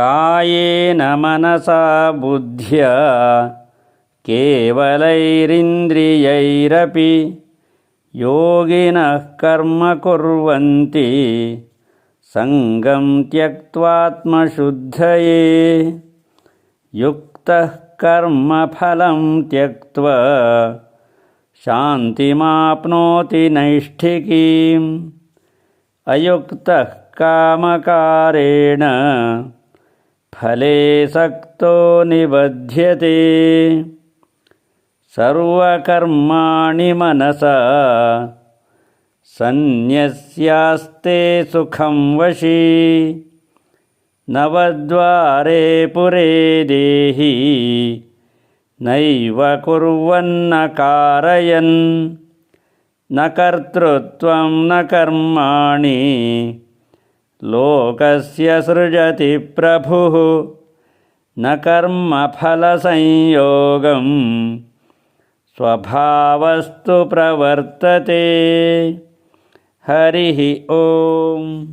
कायेन मनसा बुद्ध्या केवलैरिन्द्रियैरपि योगिनः कर्म कुर्वन्ति। सङ्गं त्यक्त्वात्मशुद्धये। युक्तः कर्मफलं त्यक्त्वा शान्तिमाप्नोति नैष्ठिकीम्। अयुक्तः कामकारेण फले सक्तो निबध्यते। सर्वकर्माणि मनसा। सन्न्यस्यास्ते सुखं वशी। नवद्वारे पुरे देहि। नैव कुर्वन्न कारयन्। न कर्तृत्वं न कर्माणि लोकस्य सृजति प्रभुः। न कर्मफलसंयोगं स्वभावस्तु प्रवर्तते। हरिः ओम्